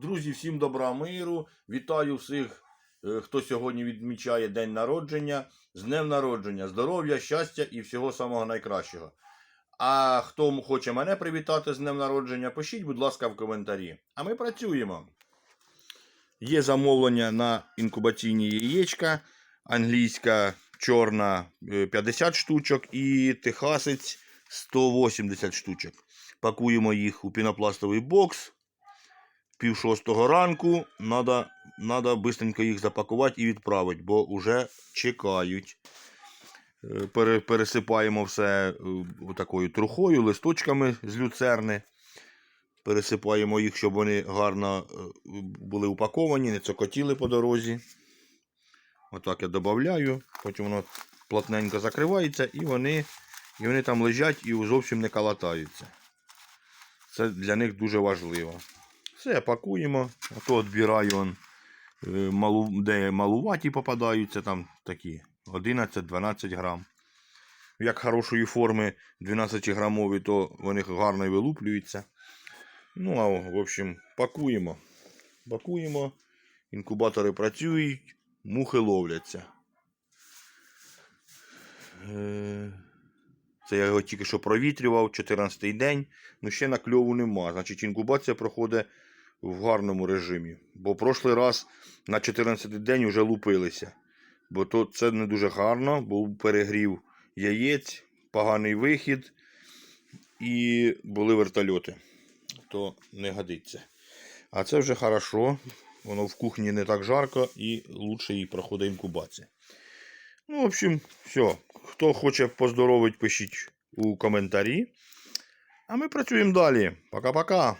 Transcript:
Друзі, всім добра миру. Вітаю всіх, е, хто сьогодні відмічає день народження. З днем народження, здоров'я, щастя і всього самого найкращого. А хто хоче мене привітати з днем народження, пишіть, будь ласка, в коментарі. А ми працюємо. Є замовлення на інкубаційні яєчка. Англійська чорна е, 50 штучок і техасець 180 штучок. Пакуємо їх у пінопластовий бокс. Пів шостого ранку. Надо, надо бистренько їх запакувати і відправити, бо вже чекають. Е, Пере, пересипаємо все е, такою трухою, листочками з люцерни. Пересипаємо їх, щоб вони гарно е, були упаковані, не цокотіли по дорозі. Отак я додаю, потім воно плотненько закривається і вони, і вони там лежать і зовсім не калатаються. Це для них дуже важливо. Все, пакуємо, а то відбираю он, е, малу, де малуваті попадаються, там такі 11-12 грам. Як хорошої форми 12-грамові, то вони гарно вилуплюються. Ну, а в общем, пакуємо. Пакуємо, інкубатори працюють, мухи ловляться. Це я його тільки що провітрював, 14-й день. Ну ще на кльову нема. Значить, інкубація проходить в гарному режимі. Бо прошлий раз на 14-й день вже лупилися. Бо то це не дуже гарно, був перегрів яєць, поганий вихід і були вертольоти. То не годиться. А це вже хорошо. Воно в кухні не так жарко і лучше їй проходить інкубація. Ну, в общем, все. Хто хоче поздоровить, пишіть у коментарі. А ми працюємо далі. Пока-пока.